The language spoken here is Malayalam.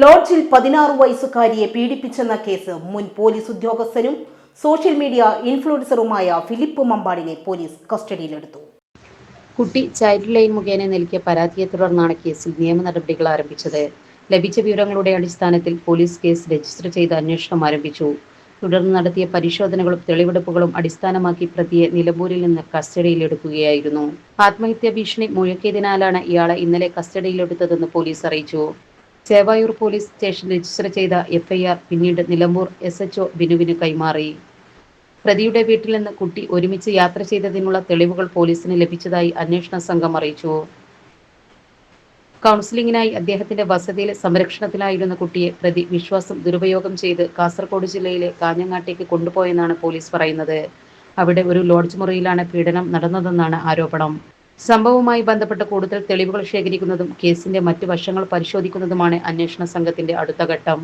ലോഡ്ജിൽ പതിനാറ് വയസ്സുകാരിയെ പീഡിപ്പിച്ചെന്ന കേസ് മുൻ പോലീസ് ഉദ്യോഗസ്ഥനും സോഷ്യൽ മീഡിയ ഇൻഫ്ലുവൻസറുമായ ഫിലിപ്പ് മമ്പാടിനെ പോലീസ് കസ്റ്റഡിയിലെടുത്തു. കുട്ടി ചൈൽഡ് ലൈൻ മുഖേന നൽകിയ പരാതിയെ തുടർന്നാണ് കേസിൽ നിയമ നടപടികൾ ആരംഭിച്ചത്. ലഭിച്ച വിവരങ്ങളുടെ അടിസ്ഥാനത്തിൽ പോലീസ് കേസ് രജിസ്റ്റർ ചെയ്ത് അന്വേഷണം ആരംഭിച്ചു. തുടർന്ന് നടത്തിയ പരിശോധനകളും തെളിവെടുപ്പുകളും അടിസ്ഥാനമാക്കി പ്രതിയെ നിലമ്പൂരിൽ നിന്ന് കസ്റ്റഡിയിലെടുക്കുകയായിരുന്നു. ആത്മഹത്യാ ഭീഷണി മുഴക്കിയതിനാലാണ് ഇയാളെ ഇന്നലെ കസ്റ്റഡിയിലെടുത്തതെന്ന് പോലീസ് അറിയിച്ചു. ചേവായൂർ പോലീസ് സ്റ്റേഷൻ രജിസ്റ്റർ ചെയ്ത എഫ്ഐആർ പിന്നീട് നിലമ്പൂർ എസ് എച്ച്ഒ ബിനുവിന് കൈമാറി. പ്രതിയുടെ വീട്ടിൽ നിന്ന് കുട്ടി ഒരുമിച്ച് യാത്ര ചെയ്തതിനുള്ള തെളിവുകൾ പോലീസിന് ലഭിച്ചതായി അന്വേഷണ സംഘം അറിയിച്ചു. കൗൺസിലിംഗിനായി അദ്ദേഹത്തിന്റെ വസതിയിൽ സംരക്ഷണത്തിലായിരുന്ന കുട്ടിയെ പ്രതി വിശ്വാസം ദുരുപയോഗം ചെയ്ത് കാസർഗോഡ് ജില്ലയിലെ കാഞ്ഞങ്ങാട്ടേക്ക് കൊണ്ടുപോയെന്നാണ് പോലീസ് പറയുന്നത്. അവിടെ ഒരു ലോഡ്ജ് മുറിയിലാണ് പീഡനം നടന്നതെന്നാണ് ആരോപണം. സംഭവവുമായി ബന്ധപ്പെട്ട് കൂടുതൽ തെളിവുകൾ ശേഖരിക്കുന്നതും കേസിന്റെ മറ്റു വശങ്ങൾ പരിശോധിക്കുന്നതുമാണ് അന്വേഷണ സംഘത്തിന്റെ അടുത്ത ഘട്ടം.